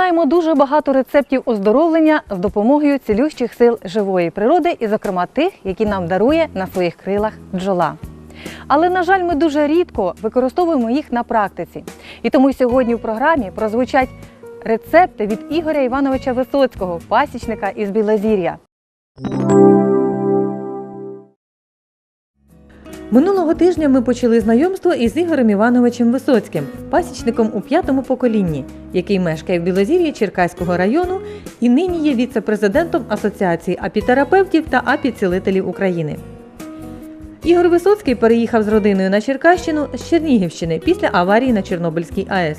знаємо дуже багато рецептів оздоровлення з допомогою цілющих сил живої природи, і, зокрема, тих, які нам дарує на своїх крилах бджола. Але, на жаль, ми дуже рідко використовуємо їх на практиці. І тому сьогодні в програмі прозвучать рецепти від Ігоря Івановича Висоцького, пасічника із Білозір'я. Минулого тижня ми почали знайомство із Ігорем Івановичем Висоцьким, пасічником у п'ятому поколінні, який мешкає в Білозір'ї Черкаського району і нині є віце-президентом Асоціації апітерапевтів та апіцілителів України. Ігор Висоцький переїхав з родиною на Черкащину з Чернігівщини після аварії на Чорнобильській АЕС.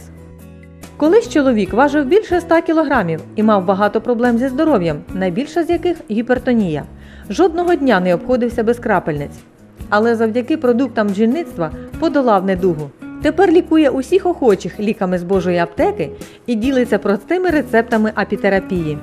Колись чоловік важив більше 100 кілограмів і мав багато проблем зі здоров'ям, найбільша з яких гіпертонія. Жодного дня не обходився без крапельниць. Але завдяки продуктам бджільництва подолав недугу. Тепер лікує усіх охочих ліками з Божої аптеки і ділиться простими рецептами апітерапії.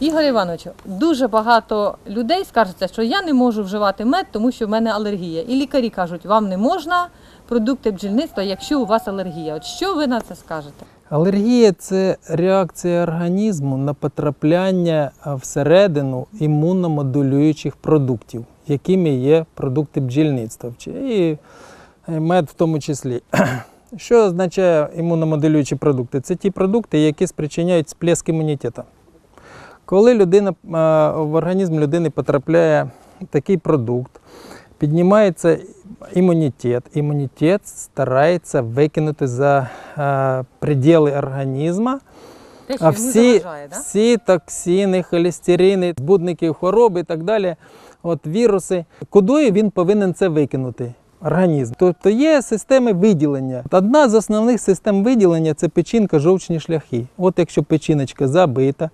Ігор Івановичу, дуже багато людей скаржаться, що я не можу вживати мед, тому що в мене алергія. І лікарі кажуть, вам не можна продукти бджільництва, якщо у вас алергія. От що ви на це скажете? Алергія це реакція організму на потрапляння всередину імуномодулюючих продуктів, якими є продукти бджільництва і е, мед в тому числі. Що означає імуномодулюючі продукти? Це ті продукти, які спричиняють сплеск імунітету. Коли людина, в організм людини потрапляє такий продукт, піднімається імунітет. Імунітет старається викинути за е, приділи організму а всі, всі токсини, холестерини, збудники хвороби і так далі, от віруси. Кудою він повинен це викинути? Організм. Тобто є системи виділення. Одна з основних систем виділення це печінка жовчні шляхи. От якщо печіночка забита,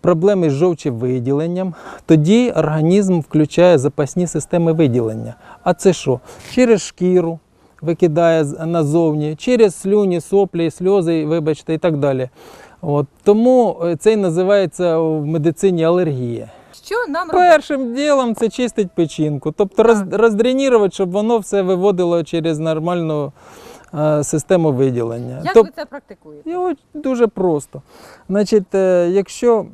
проблеми з жовчевиділенням, тоді організм включає запасні системи виділення. А це що? Через шкіру викидає назовні, через слюні, соплі, сльози, вибачте, і так далі. От. Тому е, це і називається в медицині алергія. Що нам? Першим ділом це чистить печінку, тобто роз, роздренірувати, щоб воно все виводило через нормальну е, систему виділення. Як Тоб- ви це практикуєте? от дуже просто. Значить, е, якщо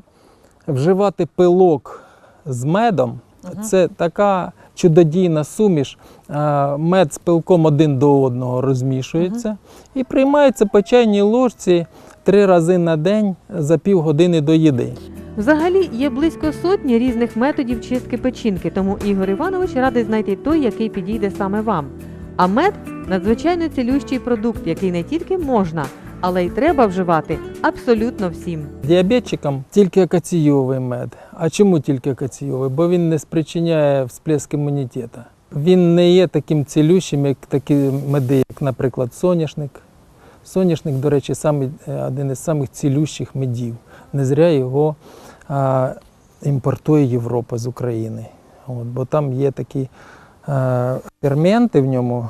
вживати пилок з медом, Мгм. це така чудодійна суміш. е, Мед з пилком один до одного розмішується і приймається по чайній ложці три рази на день за півгодини до їди. Взагалі є близько сотні різних методів чистки печінки, тому Ігор Іванович радить знайти той, який підійде саме вам. А мед надзвичайно цілющий продукт, який не тільки можна, але й треба вживати абсолютно всім. Діабетчикам тільки акаційовий мед. А чому тільки акаційовий? Бо він не спричиняє всплеск імунітету. Він не є таким цілющим, як такі меди, як, наприклад, соняшник. Соняшник, до речі, е, один із самих цілющих медів. Не зря його імпортує Європа з України. От, бо там є такі ферменти в ньому,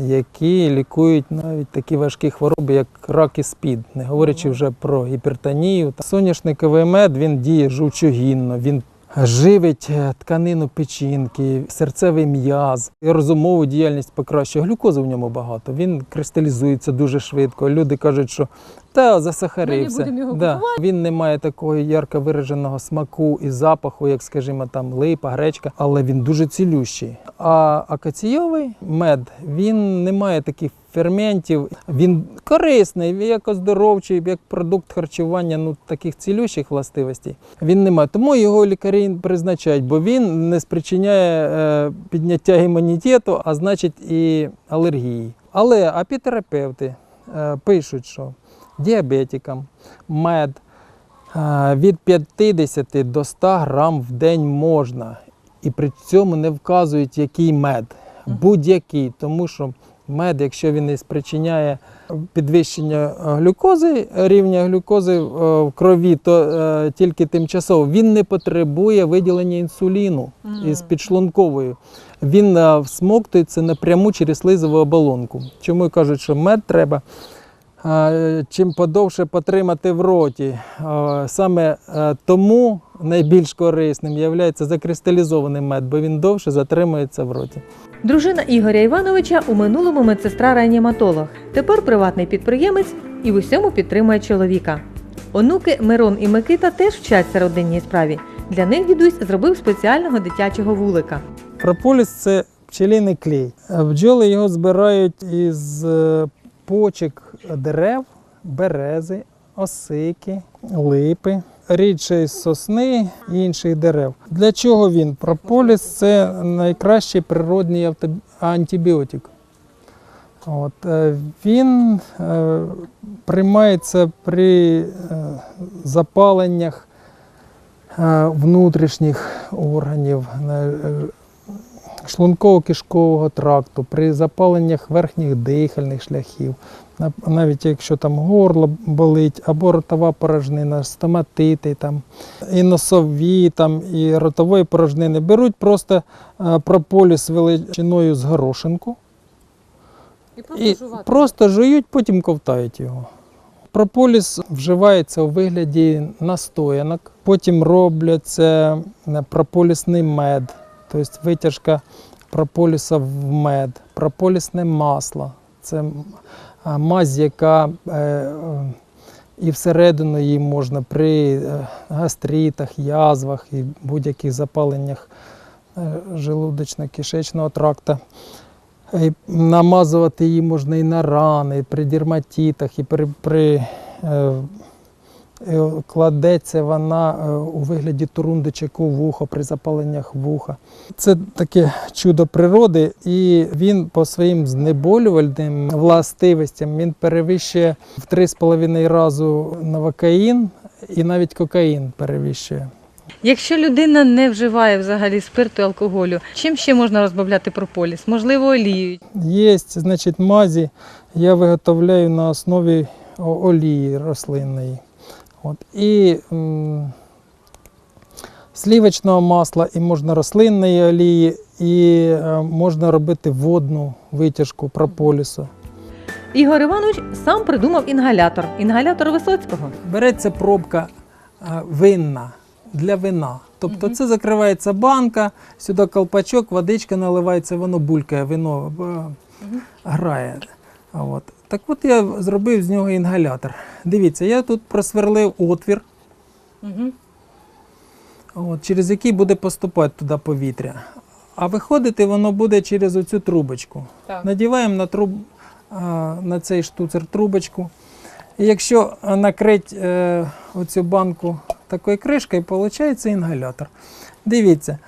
які лікують навіть такі важкі хвороби, як рак і спід, не говорячи вже про гіпертонію. Соняшниковий мед він діє жовчогінно, він живить е, тканину печінки, серцевий м'яз, розумову діяльність покращує. Глюкози в ньому багато. Він кристалізується дуже швидко. Люди кажуть, що та засахарився. Ми не будемо його да. Він не має такого ярко вираженого смаку і запаху, як, скажімо, там липа, гречка, але він дуже цілющий. А акаційовий мед він не має таких ферментів. Він корисний, як оздоровчий, як продукт харчування, ну таких цілющих властивостей. Він не має. Тому його лікарі призначають, бо він не спричиняє е, підняття імунітету, а значить і алергії. Але апітерапевти е, пишуть, що діабетикам мед е, від 50 до 100 грам в день можна. І при цьому не вказують, який мед, будь-який, тому що мед, якщо він не спричиняє підвищення глюкози, рівня глюкози е, в крові, то е, тільки тимчасово він не потребує виділення інсуліну із підшлунковою. Він всмоктується напряму через слизову оболонку. Чому кажуть, що мед треба чим подовше потримати в роті. Саме е, тому найбільш корисним є закристалізований мед, бо він довше затримується в роті. Дружина Ігоря Івановича у минулому медсестра реаніматолог. Тепер приватний підприємець і в усьому підтримує чоловіка. Онуки Мирон і Микита теж вчаться родинній справі. Для них дідусь зробив спеціального дитячого вулика. Прополіс це пчелиний клей. Бджоли його збирають із е, почек дерев, берези, осики, липи, рідше сосни і інших дерев. Для чого він? Прополіс це найкращий природний антибіотик. От, е, він е, приймається при е, запаленнях внутрішніх органів, шлунково-кишкового тракту, при запаленнях верхніх дихальних шляхів, навіть якщо там горло болить, або ротова порожнина, стоматити, там, і носові, там, і ротової порожнини, беруть просто е, прополіс величиною з горошинку і просто жують, потім ковтають його. Прополіс вживається у вигляді настоянок, потім робляться е, прополісний мед, тобто витяжка прополіса в мед, прополісне масло. Це мазь, яка е, е, і всередину її можна при гастрітах, гастритах, язвах і будь-яких запаленнях е, желудочно-кишечного тракта. І Намазувати її можна і на рани, і при дерматітах, і при, при е, е, кладеться вона е, у вигляді турундичок у вухо при запаленнях вуха. Це таке чудо природи, і він по своїм знеболювальним властивостям він перевищує в 3,5 разу новокаїн і навіть кокаїн перевищує. Якщо людина не вживає взагалі спирту і алкоголю, чим ще можна розбавляти прополіс? Можливо, олією. Є, значить, мазі я виготовляю на основі олії рослинної. От. І м, слівочного масла, і можна рослинної олії, і е, можна робити водну витяжку прополісу. Ігор Іванович сам придумав інгалятор. Інгалятор Висоцького. Береться пробка е, винна для вина. Тобто це закривається банка, сюди колпачок, водичка наливається, воно булькає, вино е, грає. А От. Так от я зробив з нього інгалятор. Дивіться, я тут просверлив отвір, от, через який буде поступати туди повітря. А виходити воно буде через оцю трубочку. Так. Надіваємо на, труб, на цей штуцер трубочку. І якщо накрити е, оцю банку такою кришкою, виходить інгалятор. Дивіться,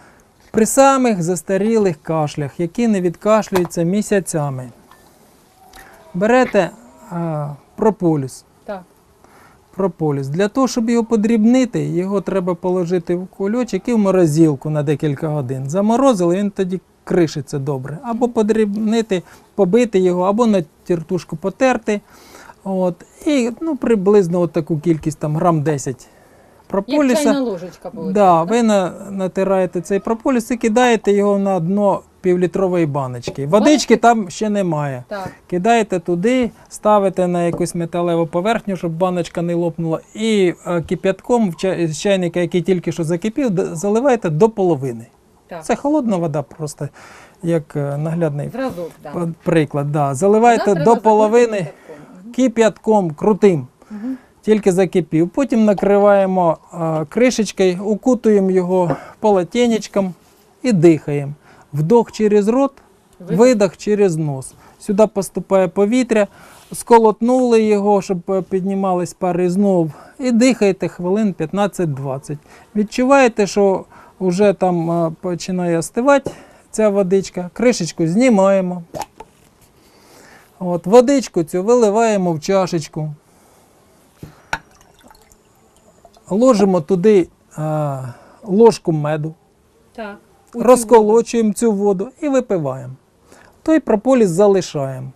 при самих застарілих кашлях, які не відкашлюються місяцями, берете а, прополіс. Так. Прополіс. Для того, щоб його подрібнити, його треба положити в кульочок і в морозилку на декілька годин. Заморозили, він тоді кришиться добре. Або подрібнити, побити його, або на тертушку потерти. От. І ну, приблизно от таку кількість, там, грам 10 прополіса. ложечка Да, ви на, натираєте цей прополіс і кидаєте його на дно півлітрової баночки. Водички там ще немає. Так. Кидаєте туди, ставите на якусь металеву поверхню, щоб баночка не лопнула, і е, кип'ятком з чайника, який тільки що закипів, заливаєте до половини. Так. Це холодна вода, просто як е, наглядний Зразок, п- приклад. Да. Заливаєте до половини кип'ятком крутим. Тільки закипів. Потім накриваємо а, кришечкою, укутуємо його полотенечком і дихаємо. Вдох через рот, видох через нос. Сюди поступає повітря, сколотнули його, щоб е, піднімались пари знов. І дихаєте хвилин 15-20. Відчуваєте, що вже там е, починає остивати ця водичка. Кришечку знімаємо. От, водичку цю виливаємо в чашечку. Ложимо туди а, ложку меду, Так. Розколочуємо цю воду і випиваємо. Той прополіс залишаємо.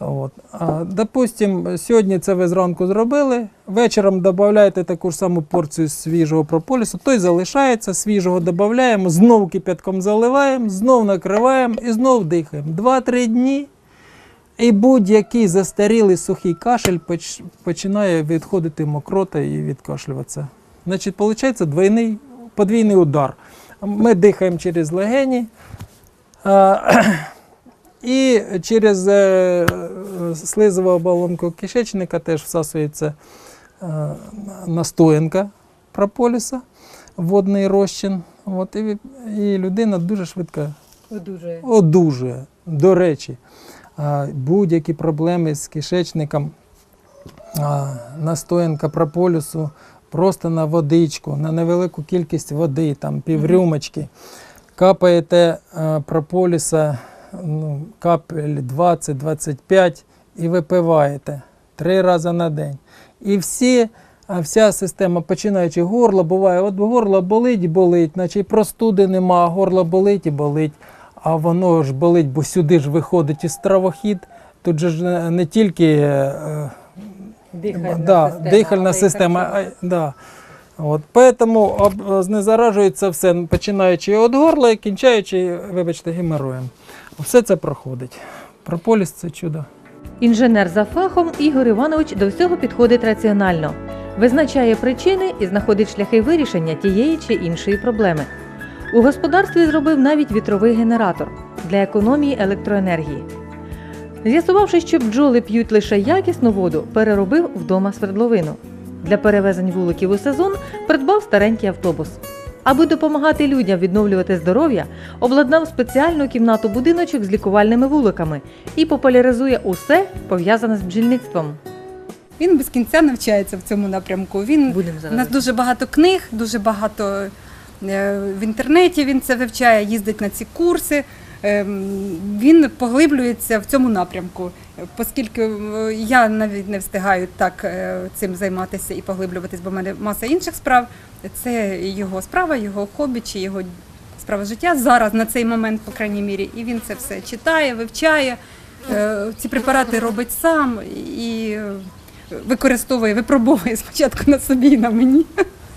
От. А, допустим, сьогодні це ви зранку зробили, вечором додаєте таку ж саму порцію свіжого прополісу, той залишається, свіжого додаємо, знову кип'ятком заливаємо, знову накриваємо і знову дихаємо. 2-3 дні. І будь-який застарілий сухий кашель поч- починає відходити мокрота і відкашлюватися. Значить, виходить двойний, подвійний удар. Ми дихаємо через легені і через е, слизову оболонку кишечника теж всасується е, настоянка прополіса, водний розчин. От, і, і людина дуже швидко Дуже. одужує. До речі, будь-які проблеми з кишечником, настоянка прополісу просто на водичку, на невелику кількість води, там піврюмочки. Капаєте прополіса ну, капель 20-25 і випиваєте три рази на день. І всі, вся система, починаючи горло, буває, от горло болить і болить, наче простуди нема, горло болить і болить. А воно ж болить, бо сюди ж виходить і стравохід. Тут же ж не, не тільки е, Дихальна да, система. дихальна система. да. От, поэтому об, знезаражується все, починаючи від горла і кінчаючи, вибачте, геморроєм. Все це проходить. Прополіс це чудо. Інженер за фахом Ігор Іванович до всього підходить раціонально, визначає причини і знаходить шляхи вирішення тієї чи іншої проблеми. У господарстві зробив навіть вітровий генератор для економії електроенергії. З'ясувавши, що бджоли п'ють лише якісну воду, переробив вдома свердловину. Для перевезень вуликів у сезон придбав старенький автобус. Аби допомагати людям відновлювати здоров'я, обладнав спеціальну кімнату будиночок з лікувальними вуликами і популяризує усе пов'язане з бджільництвом. Він без кінця навчається в цьому напрямку. Він у нас дуже багато книг, дуже багато е, в інтернеті він це вивчає, їздить на ці курси. Ем, Він поглиблюється в цьому напрямку, оскільки я навіть не встигаю так е, цим займатися і поглиблюватись, бо в мене маса інших справ. Це його справа, його хобі чи його справа життя зараз на цей момент, по крайній мірі, і він це все читає, вивчає. Е, Ці препарати робить сам і е, використовує, випробовує спочатку на собі і на мені,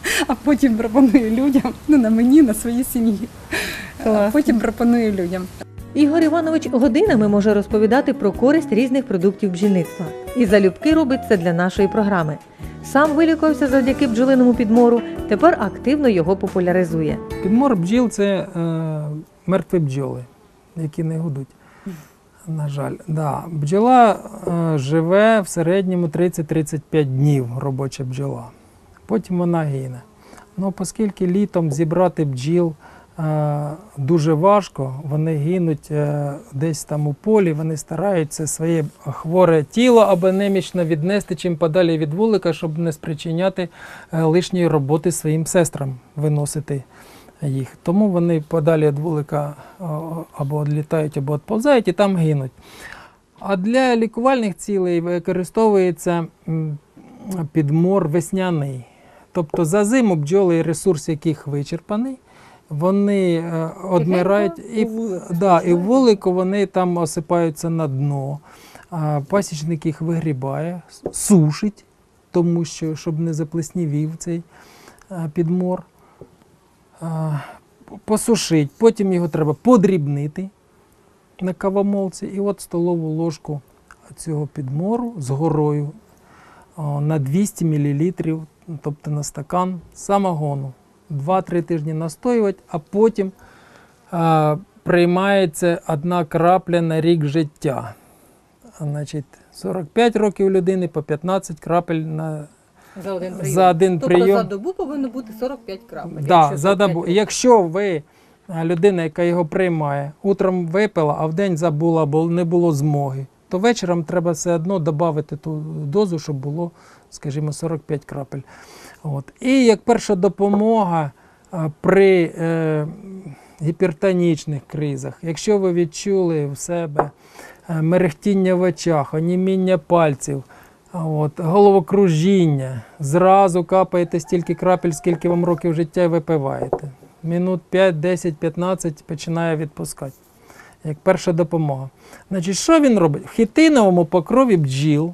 а потім пропонує людям, ну на мені, на своїй сім'ї. А потім пропонує людям. Ігор Іванович годинами може розповідати про користь різних продуктів бджільництва. І залюбки робить це для нашої програми. Сам вилікувався завдяки бджолиному підмору, тепер активно його популяризує. Підмор бджіл це е, мертві бджоли, які не гудуть. На жаль, да. бджола е, живе в середньому 30-35 днів робоча бджола. Потім вона гине. Ну, оскільки літом зібрати бджіл е, дуже важко, вони гинуть е, десь там у полі, вони стараються своє хворе тіло або немічно віднести чим подалі від вулика, щоб не спричиняти е, лишньої роботи своїм сестрам виносити їх. Тому вони подалі від вулика або відлітають, або відповзають і там гинуть. А для лікувальних цілей використовується підмор весняний. Тобто за зиму бджоли, ресурс яких вичерпаний, вони е, одмирають і, да, і вулику вони там осипаються на дно. А пасічник їх вигрібає, сушить, тому що щоб не заплеснівів цей е, підмор. Посушить, потім його треба подрібнити на кавомолці, і от столову ложку цього підмору з горою о, на 200 мл, тобто на стакан самогону. 2-3 тижні настоювати, а потім а, приймається одна крапля на рік життя. Значить, 45 років людини по 15 крапель на За один За один тобто прийом. за добу повинно бути 45 крапель. Да, якщо за добу. Якщо ви людина, яка його приймає, утром випила, а вдень забула, бо не було змоги, то вечором треба все одно додати ту дозу, щоб було, скажімо, 45 крапель. От. І як перша допомога при е, гіпертонічних кризах, якщо ви відчули в себе е, мерехтіння в очах, оніміння пальців, От, головокружіння. Зразу капаєте стільки крапель, скільки вам років життя і випиваєте. Минут 5, 10, 15 починає відпускати. Як перша допомога. Значить, що він робить? В хітиновому покрові бджіл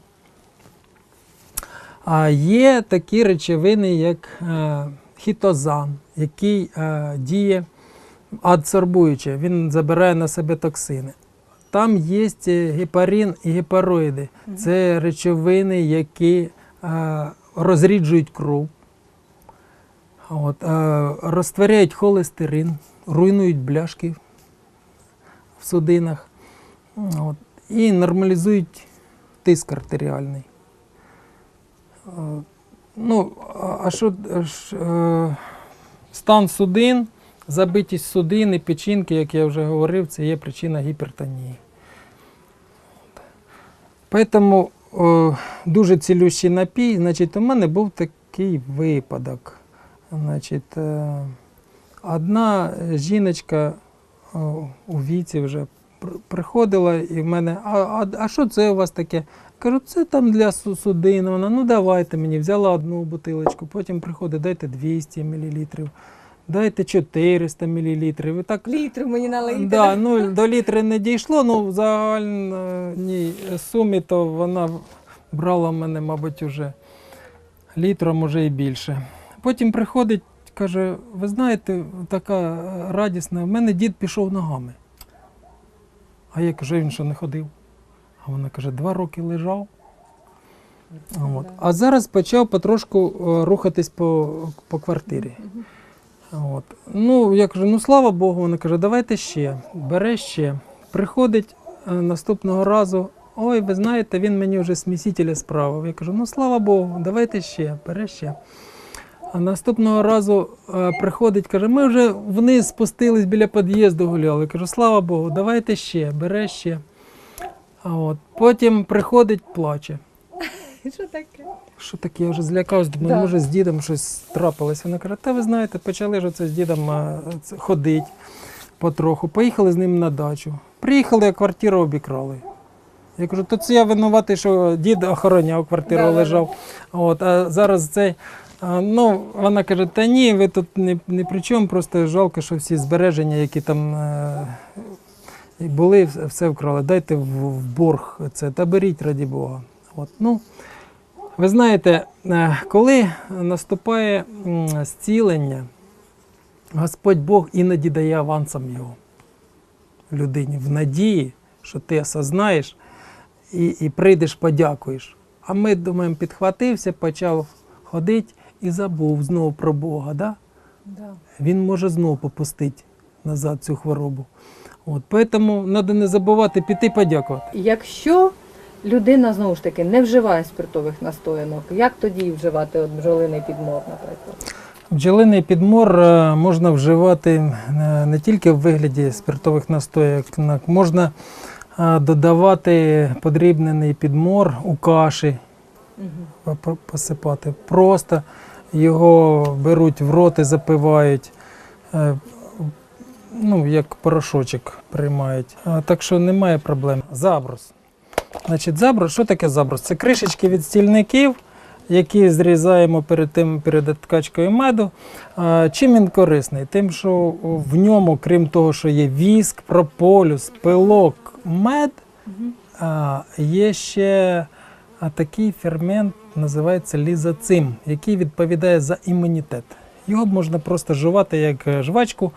а, є такі речовини, як е, хітозан, який е, діє адсорбуюче, він забирає на себе токсини. Там є гепарин і гепароїди. Це речовини, які е, розріджують кров, от, е, розтворяють холестерин, руйнують бляшки в судинах от, і нормалізують тиск артеріальний. Е, Ну, а- що ж, е, стан судин, забитість судин і печінки, як я вже говорив, це є причина гіпертонії. Тому е, дуже цілющий напій. Значить, у мене був такий випадок. Значить, е, одна жіночка е, у віці вже приходила і в мене, а, а, а що це у вас таке? Кажу, це там для су- судин. Вона, ну давайте мені, взяла одну бутилочку, потім приходить, дайте 200 мл, дайте 400 мл. І так Літру мені налийте. Да, ну, до літри не дійшло, ну в загальній сумі то вона брала в мене, мабуть, уже літром, може і більше. Потім приходить, каже: ви знаєте, така радісна, в мене дід пішов ногами. А я кажу, він що не ходив? А вона каже, два роки лежав. От. А зараз почав потрошку е, рухатись по, по квартирі. От. Ну, я кажу, ну слава Богу, вона каже, давайте ще, бере ще. Приходить е, наступного разу. Ой, ви знаєте, він мені вже смісителя справив. Я кажу, ну слава Богу, давайте ще, бере ще. А наступного разу е, приходить, каже, ми вже вниз спустились біля під'їзду гуляли. Я кажу, слава Богу, давайте ще, бере ще. А от. Потім приходить, плаче. Що таке? Що таке, я вже злякався, думаю, Да. може з дідом щось трапилось. Вона каже, та ви знаєте, почали ж оце з дідом а, це, ходить потроху. Поїхали з ним на дачу. Приїхали, а квартиру обікрали. Я кажу, то це я винуватий, що дід охороняв квартиру, Да-да-да. лежав. От, а зараз цей. Ну, вона каже, та ні, ви тут ні, ні при чому, просто жалко, що всі збереження, які там е, були, все- вкрали. Дайте в, в борг це, та беріть, раді Бога. От, ну, ви знаєте, е, коли наступає зцілення, Господь Бог іноді дає авансом його людині в надії, що ти осознаєш і, і прийдеш, подякуєш. А ми думаємо, підхватився, почав ходити і забув знову про Бога. Да? Да. Він може знову попустити назад цю хворобу. От, тому треба не забувати піти подякувати. Якщо людина знову ж таки не вживає спиртових настоянок, як тоді вживати от бджолиний підмор, наприклад? Бджолиний підмор е, можна вживати е, не тільки в вигляді спиртових настоянок, можна е, додавати подрібнений підмор у каші, по- по- посипати. Просто його беруть в рот і запивають, е, ну, як порошочок приймають. Так що немає проблем. Заброс. Значить, заброс, що таке заброс? Це кришечки від стільників, які зрізаємо перед тим перед ткачкою меду. Чим він корисний? Тим, що в ньому, крім того, що є віск, прополюс, пилок, мед, є ще такий фермент, називається лізоцим, який відповідає за імунітет. Його можна просто жувати як е, жвачку.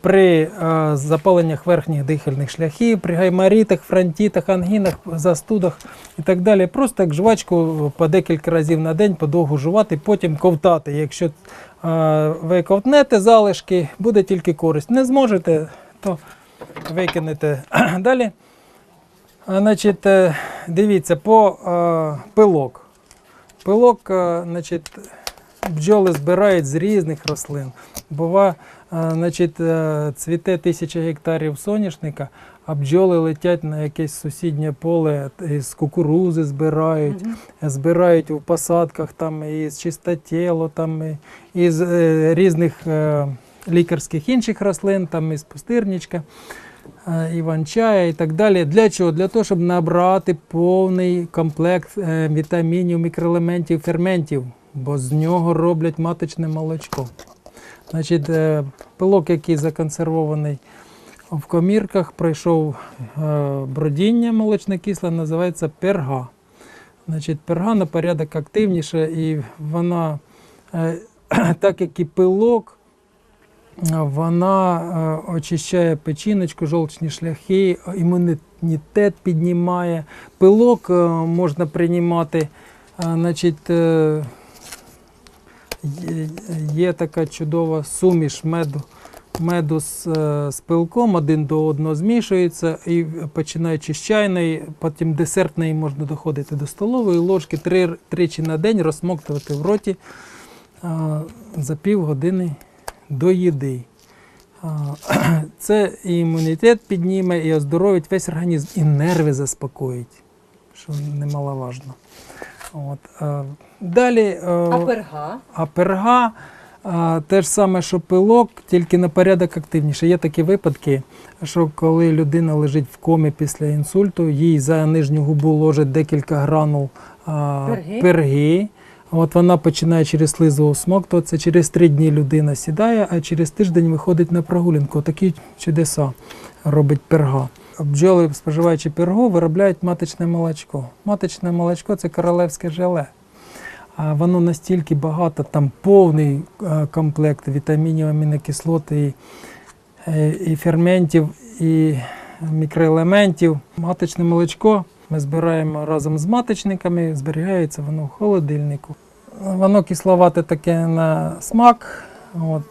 При запаленнях верхніх дихальних шляхів, при гайморітах, фронтітах, ангінах, застудах і так далі. Просто як жвачку по декілька разів на день подовгу жувати, потім ковтати. Якщо ви ковтнете залишки, буде тільки користь. Не зможете, то викинете. Далі. Значить, е, дивіться, по е, пилок. Пилок, е, значить, бджоли збирають з різних рослин. Бува, е, значить, е, цвіте тисяча гектарів соняшника, а бджоли летять на якесь сусіднє поле, з кукурузи збирають, збирають у посадках там із чистотіло, там із е, різних е, лікарських інших рослин, там із пустирничка. Е, іван-чая і так далі. Для чого? Для того, щоб набрати повний комплект е, вітамінів, мікроелементів, ферментів, бо з нього роблять маточне молочко. Значить, е, пилок, який законсервований в комірках, пройшов бродіння молочне кисле, називається перга. Значить, перга на порядок активніша, і вона, так як і пилок, вона е, очищає печіночку, жовчні шляхи, імунітет піднімає. Пилок е, можна приймати. е, Значить, є, така чудова суміш меду, меду з, з пилком один до одного змішується, і починаючи з чайної, потім десертної можна доходити до столової ложки, три, тричі на день розсмоктувати в роті а, за півгодини до їди. Це і імунітет підніме, і оздоровить весь організм, і нерви заспокоїть, що немаловажно. От. Далі. е, перга? а перга а, те ж саме, що пилок, тільки на порядок активніше. Є такі випадки, що коли людина лежить в комі після інсульту, їй за нижню губу ложать декілька гранул Перги? перги. От вона починає через слизову смоктуватися, через три дні людина сідає, а через тиждень виходить на прогулянку. Такі чудеса робить перга. Бджоли, споживаючи пергу, виробляють маточне молочко. Маточне молочко це королевське желе. А воно настільки багато, там повний е, комплект вітамінів, амінокислот і, е, і ферментів, і мікроелементів. Маточне молочко ми збираємо разом з маточниками, зберігається воно в холодильнику. Воно кисловате таке на смак. От,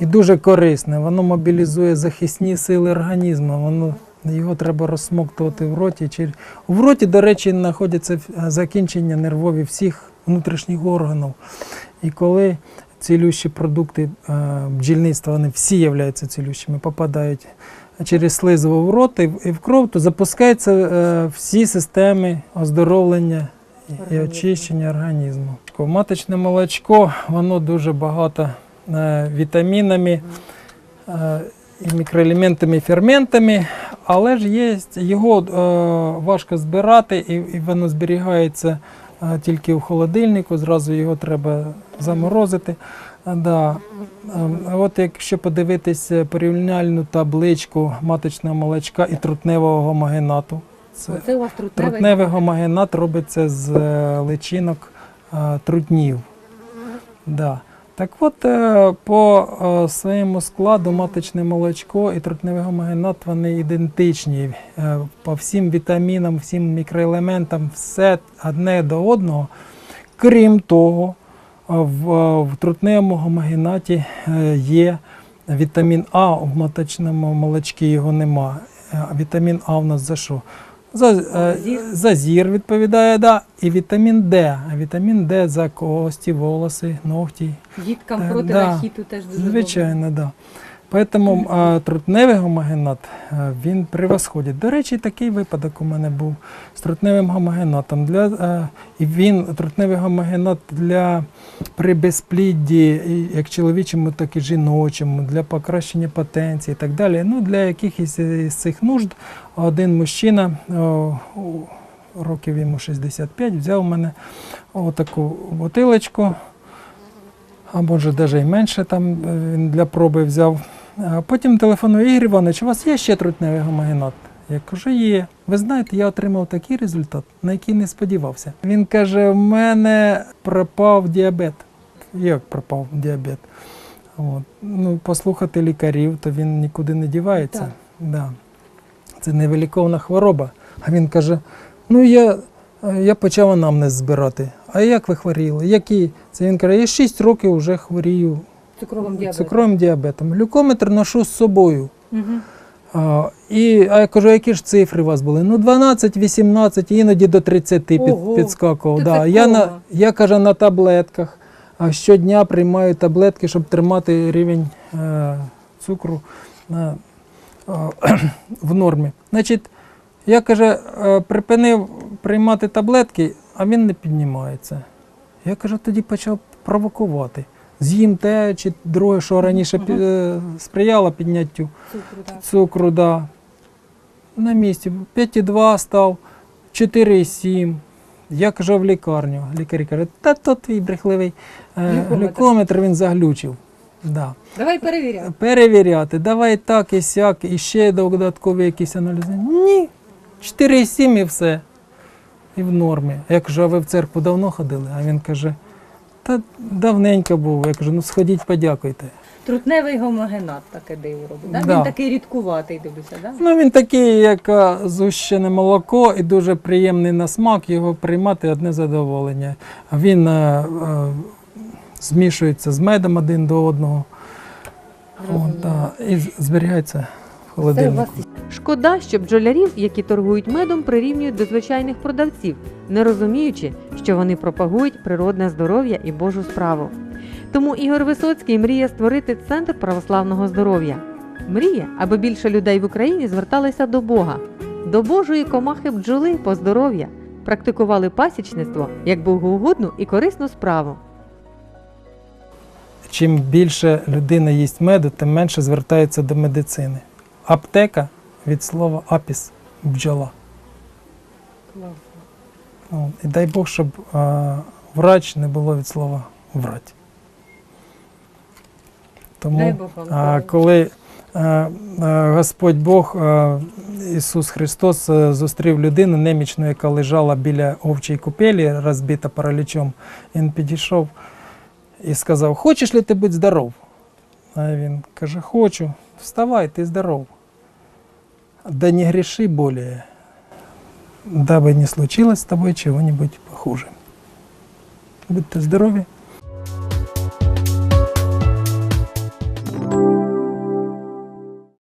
і дуже корисне. Воно мобілізує захисні сили організму. Воно, його треба розсмоктувати в роті. В роті, до речі, знаходяться е, закінчення нервові всіх внутрішніх органів. І коли цілющі продукти е, бджільництва, вони всі являються цілющими, попадають через слизово в рот і в- кров, то запускаються е, всі системи оздоровлення і- очищення організму. Маточне молочко, воно дуже багато е, вітамінами. е, І мікроелементами, ферментами, але ж є його е, важко збирати, і, воно зберігається тільки в холодильнику, зразу його треба заморозити. Да. От якщо подивитися порівняльну табличку маточного молочка і трутневого гомогенату, це Це у вас трутневий? трутневий гомогенат робиться з е, личинок е, трутнів. Да. Так от е, по своєму складу маточне молочко і трутневий гомогенат вони ідентичні. По всім вітамінам, всім мікроелементам, все одне до одного. Крім того, в, в трутневому гомогенаті є вітамін А, в маточному молочці його нема. Вітамін А у нас за що? За, Зазір Зір? за зір відповідає, да. і вітамін Д. А вітамін Д за кості, волоси, ногті. Діткам Е, проти да. рахіту теж дуже Звичайно, так. Да. Поэтому а, трутневий гомогенат а, він превосходить. До речі, такий випадок у мене був з трутневим гомогенатом. Для, а, і він трутневий гомогенат для при безплідді, як чоловічому, так і жіночому, для покращення потенції і так далі. Ну, для якихось із цих нужд один мужчина, о, років йому 65, взяв у мене отаку бутилочку а може навіть і менше там е, він для проби взяв. Потім телефонує Ігор Іванович, у вас є ще трутневий гомогенат? Я кажу, є. Ви знаєте, я отримав такий результат, на який не сподівався. Він каже: в мене пропав діабет. Як пропав діабет? От. Ну, послухати лікарів, то він нікуди не дівається. Так. Да. Це невиліковна хвороба. А він каже: ну я, я почав анамнез збирати. А як ви хворіли? Які? Це він каже, я 6 років вже хворію Цукровим діабетом. цукровим діабетом. Глюкометр ношу з собою. Мгм. А, і, а я кажу, які ж цифри у вас були? Ну, 12, 18, іноді до 30 під, Ого, підскакував. Да. Я, на, я каже, на таблетках. А щодня приймаю таблетки, щоб тримати рівень е, цукру на, е, в нормі. Значить, я каже, е, припинив приймати таблетки, а він не піднімається. Я каже, тоді почав провокувати. З'їм те чи друге, що раніше е, сприяло підняттю Цукру, так. цукру, да. На місці. 5,2 став, 4,7. Я кажу в лікарню. Лікарі кажуть, та то твій брехливий е, Глюкометр. глюкометр він заглючив. Да. Давай перевіряємо. Перевіряти, давай так і сяк, і ще додаткові якісь аналізи. Ні. 4,7 і все. І в нормі. Я кажу, а ви в церкву давно ходили? А він каже, та давненько був. Я кажу, ну сходіть, подякуйте. Трутневий гомогенат таке диво робить. Да? Да. Він такий рідкуватий, дивлюся, да? Ну, він такий, як а, згущене молоко, і дуже приємний на смак, його приймати одне задоволення. Він а, а, змішується з медом один до одного. О, да, і зберігається холодильнику. Шкода, що бджолярів, які торгують медом, прирівнюють до звичайних продавців, не розуміючи, що вони пропагують природне здоров'я і Божу справу. Тому Ігор Висоцький мріє створити центр православного здоров'я. Мріє, аби більше людей в Україні зверталися до Бога, до Божої комахи бджоли по здоров'я, практикували пасічництво як богоугодну і корисну справу. Чим більше людина їсть меду, тим менше звертається до медицини. Аптека від слова апіс бджола. О, І дай Бог, щоб а, врач не було від слова врать. Тому, Дай Бог вам а, коли а, а, Господь Бог, а, Ісус Христос а, зустрів людину немічну, яка лежала біля овчої купелі, розбита паралічом, він підійшов і сказав: Хочеш ли ти бути здоров? А він каже, хочу. Вставай, ти здоров. Да не греши более, дабы не случилось с тобой чего-нибудь похуже. Будьте здорові,